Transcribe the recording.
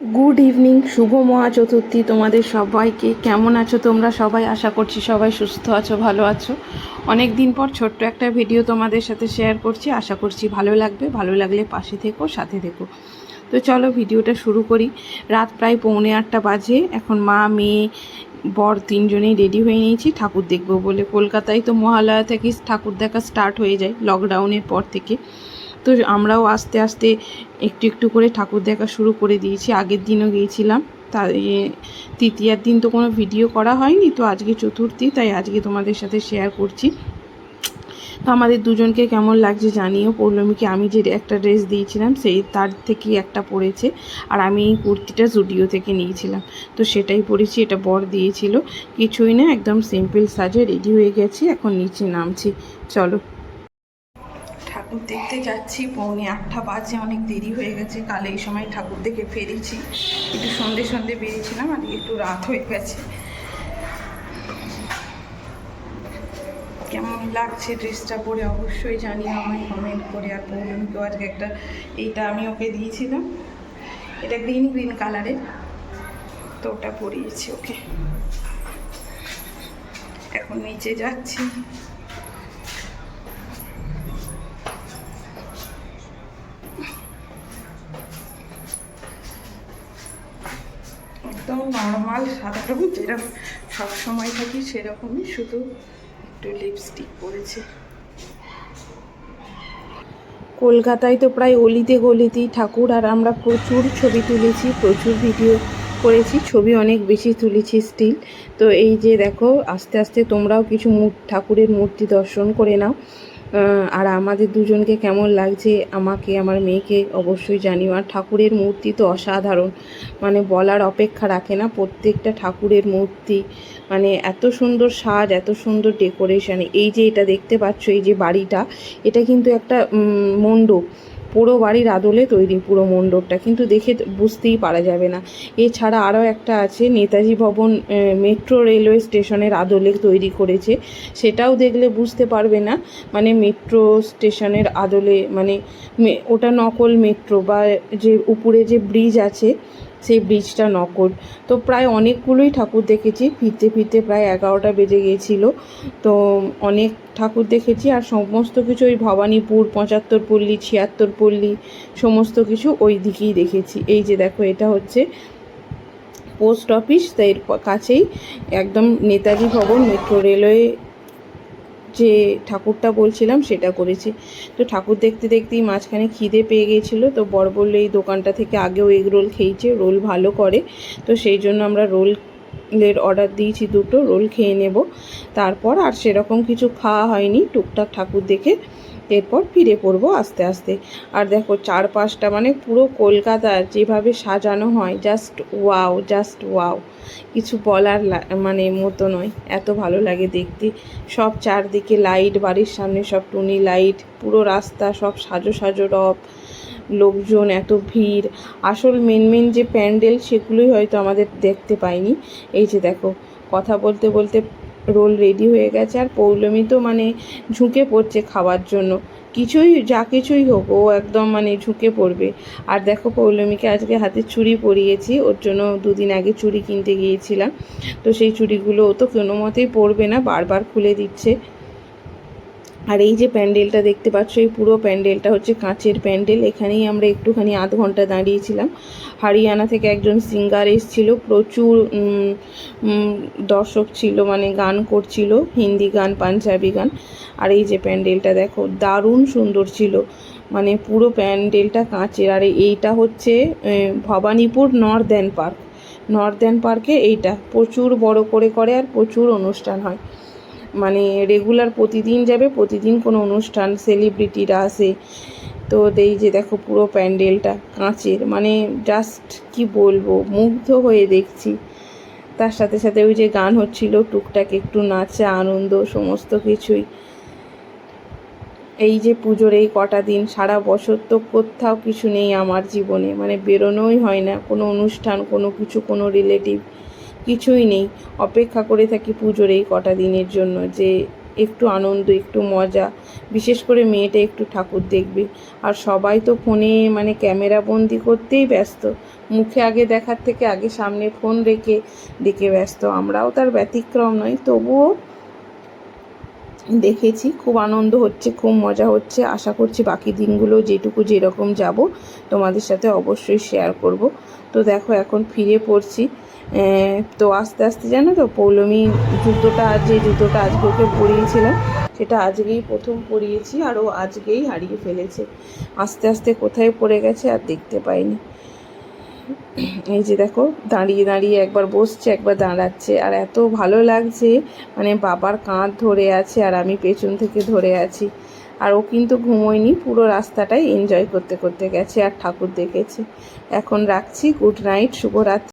Good evening শুভ মহা চতুর্থী তোমাদের সবাইকে। কেমন আছো তোমরা? সবাই আশা করছি সবাই সুস্থ আছো, ভালো আছো। অনেক দিন পর ছোট্ট একটা ভিডিও তোমাদের সাথে শেয়ার করছি। আশা করছি ভালো লাগবে। ভালো লাগলে পাশে থেকো, সাথে থেকো। তো চলো ভিডিওটা শুরু করি। রাত প্রায় পৌনে আটটা বাজে। এখন মা, মেয়ে, বর তিনজনেই রেডি হয়ে নিয়েছি। ঠাকুর দেখব বলে। কলকাতায় তো মহালয়া থেকে ঠাকুর দেখা স্টার্ট হয়ে যায় লকডাউনের পর থেকে। তো আমরাও আস্তে আস্তে একটু একটু করে ঠাকুর দেখা শুরু করে দিয়েছি। আগের দিনও গিয়েছিলাম। তা তৃতীয়ার দিন তো কোনো ভিডিও করা হয়নি, তো আজকে চতুর্থী, তাই আজকে তোমাদের সাথে শেয়ার করছি। তো আমাদের দুজনকে কেমন লাগছে জানিও। পৌর্ণমীকে আমি যে একটা ড্রেস দিয়েছিলাম, সেই তার থেকেই একটা পরেছে আর আমি এই কুর্তিটা জুডিও থেকে নিয়েছিলাম। তো সেটাই পরেছি, এটা বর দিয়েছিল। কিছুই না, একদম সিম্পল সাজে রেডি হয়ে গেছি, এখন নিচে নামছি। চলো। ঠাকুর দেখতে যাচ্ছি, পৌনে আটটা বাজে, অনেক দেরি হয়ে গেছে। কাল এই সময় ঠাকুর দেখে ফিরেছি। একটু সন্ধে সন্ধে বেরিয়েছিলাম, আর একটু রাত হয়ে গেছে। কেমন লাগছে ড্রেসটা পরে? অবশ্যই জানিও আমায় কমেন্ট করে। আর পৌর্ণমীকেও আজকে একটা, এইটা আমি ওকে দিয়েছিলাম। এটা গ্রিন গ্রিন কালারের তো ওটা পরিয়েছি ওকে। এখন নিচে যাচ্ছি একদম নর্মাল সাধারণ যেরকম সবসময় থাকি সেরকমই শুধু একটু লিপস্টিক পরেছে। কলকাতায় তো প্রায় অলিতে গলিতেই ঠাকুর, আর আমরা প্রচুর ছবি তুলেছি, প্রচুর ভিডিও করেছি, ছবি অনেক বেশি তুলেছি স্টিল তো এই যে দেখো, আস্তে আস্তে তোমরাও কিছু ঠাকুরের মূর্তি দর্শন করে নাও। আর আমাদের দুজনকে কেমন লাগছে আমাকে, আমার মেয়েকে অবশ্যই জানিও। আর ঠাকুরের মূর্তি তো অসাধারণ। মানে বলার অপেক্ষা রাখে না প্রত্যেকটা ঠাকুরের মূর্তি। মানে এত সুন্দর সাজ, এত সুন্দর ডেকোরেশন এই যে এটা দেখতে পাচ্ছ, এই যে বাড়িটা, এটা কিন্তু একটা মণ্ডপ। পুরো বাড়ির আদলে তৈরি পুরো মণ্ডপটা, কিন্তু দেখে বুঝতেই পারা যাবে না। এছাড়া আরও একটা আছে, নেতাজি ভবন মেট্রো রেলওয়ে স্টেশনের আদলে তৈরি করেছে। সেটাও দেখলে বুঝতে পারবে না মানে মেট্রো স্টেশনের আদলে মানে ওটা নকল মেট্রো বা যে উপরে যে ব্রিজ আছে সেই ব্রিজটা নকল তো প্রায় অনেকগুলোই ঠাকুর দেখেছি, ফিরতে ফিরতে প্রায় এগারোটা বেজে গিয়েছিল। তো অনেক ঠাকুর দেখেছি আর সমস্ত কিছু ওই ভবানীপুর, পঁচাত্তর পল্লী, ছিয়াত্তর পল্লী, সমস্ত কিছু ওই দিকেই দেখেছি। এই যে দেখো, এটা হচ্ছে পোস্ট অফিস তো এর কাছেই একদম নেতাজি ভবন মেট্রো রেলওয়ে যে ঠাকুরটা বলছিলাম সেটা করেছি। তো ঠাকুর দেখতে দেখতেই মাঝখানে খিদে পেয়ে গেছিল, তো বর বলল, এই দোকানটা থেকে আগেও এগ রোল খেয়েছে, রোল ভালো করে। তো সেই জন্য আমরা রোলের অর্ডার দিয়েছি দুটো, রোল খেয়ে নেব। তারপর আর সেরকম কিছু খাওয়া হয়নি, টুকটাক ঠাকুর দেখে এরপর ফিরে পড়ব আস্তে আস্তে। আর দেখো চারপাশটা মানে পুরো কলকাতার যেভাবে সাজানো হয় জাস্ট ওয়াও জাস্ট ওয়াও কিছু বলার মানে মতো নয়, এত ভালো লাগে দেখতে। সব চারদিকে লাইট বাড়ির সামনে সব টুনি লাইট পুরো রাস্তা সব সাজো সাজো রব, লোকজন এত ভিড়। আসল মেন মেন যে প্যান্ডেল সেগুলোই হয়তো আমাদের দেখতে পাইনি। এই যে দেখো, কথা বলতে বলতে রোল রেডি হয়ে গেছে আর পৌলমী তো মানে ঝুঁকে পড়ছে খাওয়ার জন্য। কিছুই, যা কিছুই হোক, ও একদম মানে ঝুঁকে পড়বে। আর দেখো পৌলমীকে আজকে হাতে চুড়ি পরিয়েছি, ওর জন্য দুদিন আগে চুড়ি কিনতে গিয়েছিলাম। তো সেই চুড়িগুলো ও তো কোনো মতেই পরবে না, বারবার খুলে দিচ্ছে। আর এই যে প্যান্ডেলটা দেখতে পাচ্ছ, এই পুরো প্যান্ডেলটা হচ্ছে কাঁচের প্যান্ডেল। এখানেই আমরা একটুখানি আধ ঘণ্টা দাঁড়িয়েছিলাম। হরিয়ানা থেকে একজন সিঙ্গার এসেছিল, প্রচুর দর্শক ছিল মানে গান করছিল, হিন্দি গান, পাঞ্জাবি গান। আর এই যে প্যান্ডেলটা দেখো, দারুণ সুন্দর ছিল। মানে পুরো প্যান্ডেলটা কাঁচের। আর এইটা হচ্ছে ভবানীপুর নর্দার্ন পার্ক। নর্দার্ন পার্কে এইটা প্রচুর বড় করে করে আর প্রচুর অনুষ্ঠান হয়। মানে রেগুলার প্রতিদিন যাবে, প্রতিদিন কোনো অনুষ্ঠান সেলিব্রিটিরা আসে। তো এই যে দেখো পুরো প্যান্ডেলটা, কাঁচের মানে জাস্ট কি বলব, মুগ্ধ হয়ে দেখছি। তার সাথে সাথে ওই যে গান হচ্ছিল, টুকটাক একটু নাচে, আনন্দ, সমস্ত কিছুই। এই যে পুজোর এই কটা দিন, সারা বছর তো কোথাও কিছু নেই আমার জীবনে মানে বেরোনোই হয় না। কোনো অনুষ্ঠান, কোনো কিছু, কোনো রিলেটিভ কিছুই নেই। অপেক্ষা করে থাকি পুজোর এই কটা দিনের জন্য যে একটু আনন্দ, একটু মজা, বিশেষ করে মেয়েটা একটু ঠাকুর দেখবে। আর সবাই তো ফোনে মানে ক্যামেরা বন্দি করতেই ব্যস্ত। মুখে আগে দেখার থেকে আগে সামনে ফোন রেখে দেখে ব্যস্ত। আমরাও তার ব্যতিক্রম নয় তবুও দেখেছি। খুব আনন্দ হচ্ছে, খুব মজা হচ্ছে। আশা করছি বাকি দিনগুলো যেটুকু যেরকম যাব, তোমাদের সাথে অবশ্যই শেয়ার করব। তো দেখো, এখন ফিরে পড়ছি। তো আস্তে আস্তে জানো তো, পৌলমী জুতোটা, যে জুতোটা আজকে ওকে পরিয়েছিলাম, সেটা আজকেই প্রথম পরিয়েছি আর ও আজকেই হারিয়ে ফেলেছে। আস্তে আস্তে কোথায় পড়ে গেছে আর দেখতে পাইনি। এই যে দেখো, দাঁড়িয়ে দাঁড়িয়ে একবার বসছে, একবার দাঁড়াচ্ছে, আর এত ভালো লাগছে মানে বাবার কাঁধ ধরে আছে আর আমি পেছন থেকে ধরে আছি। আর ও কিন্তু ঘুমোয়নি, পুরো রাস্তাটাই এনজয় করতে করতে গেছে আর ঠাকুর দেখেছে। এখন রাখছি গুড নাইট শুভরাত্রি।